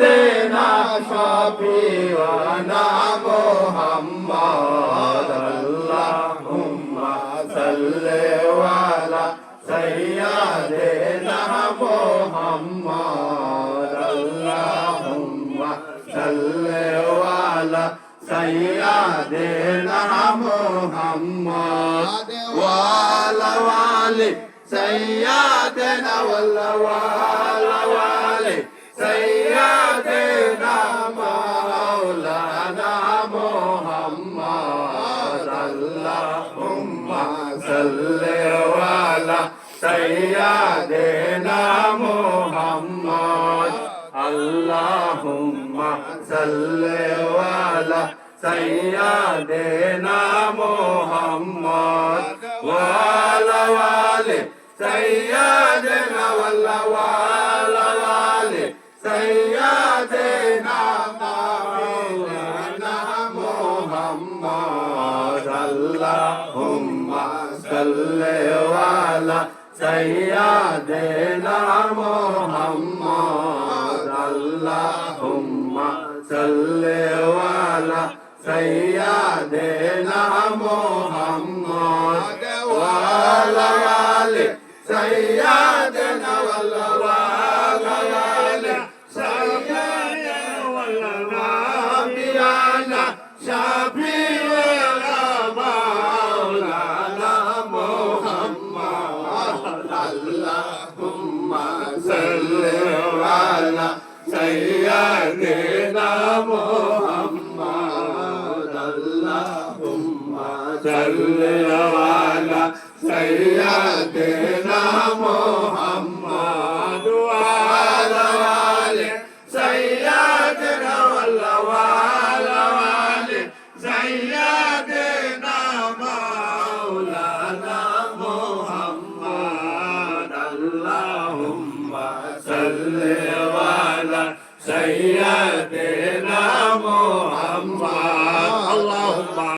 দেনা শফিওয়ানা মোহাম্মদ আল্লাহুম্মা সাল্লি ওয়ালা সাইয়্যিদিনা মোহাম্মদ আল্লাহুম্মা সাল্লি ওয়ালা সাইয়্যিদিনা মোহাম্মদ ওয়ালা ওয়ালি সাইয়্যিদিনা ওয়ালা ওয়ালা মোহাম্মদ, আল্লাহুম্মা সাল্লাল্লাহু সাইয়্যিদিনা মোহাম্মদ ওয়ালা ওয়ালি সাইয়্যিদিনা ওয়ালা ওয়ালা ওয়ালি সাইয়্যিদিনা মাওলানা মোহাম্মদ, আল্লাহুম্মা সাল্লাল্লাহু আলা سيدنا محمد اللهم صل على سيدنا محمد وعلى آل سيدنا ولا وعلى آل سيدنا ولا نبينا شفيعنا Sallallahu ala sayyidina Muhammad صل وعلى سيدنا محمد